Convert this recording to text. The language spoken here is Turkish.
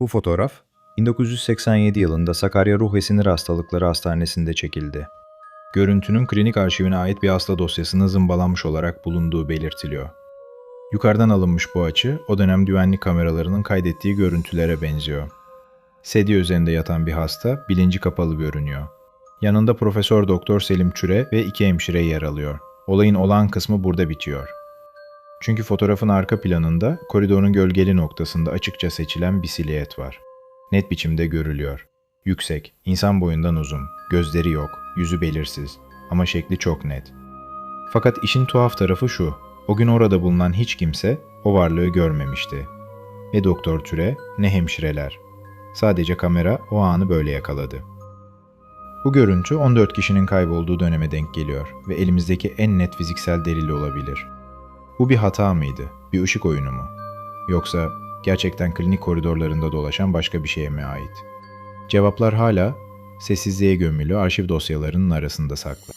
Bu fotoğraf 1987 yılında Sakarya Ruh ve Sinir Hastalıkları Hastanesi'nde çekildi. Görüntünün klinik arşivine ait bir hasta dosyasına zımbalanmış olarak bulunduğu belirtiliyor. Yukarıdan alınmış bu açı o dönem güvenlik kameralarının kaydettiği görüntülere benziyor. Sedye üzerinde yatan bir hasta bilinci kapalı görünüyor. Yanında Profesör Doktor Selim Çüre ve iki hemşire yer alıyor. Olayın olağan kısmı burada bitiyor. Çünkü fotoğrafın arka planında koridorun gölgeli noktasında açıkça seçilen bir silüet var. Net biçimde görülüyor. Yüksek, insan boyundan uzun, gözleri yok, yüzü belirsiz ama şekli çok net. Fakat işin tuhaf tarafı şu, o gün orada bulunan hiç kimse o varlığı görmemişti. Ne Doktor Türe ne hemşireler. Sadece kamera o anı böyle yakaladı. Bu görüntü 14 kişinin kaybolduğu döneme denk geliyor ve elimizdeki en net fiziksel delil olabilir. Bu bir hata mıydı? Bir ışık oyunu mu? Yoksa gerçekten klinik koridorlarında dolaşan başka bir şeye mi ait? Cevaplar hala sessizliğe gömülü arşiv dosyalarının arasında saklı.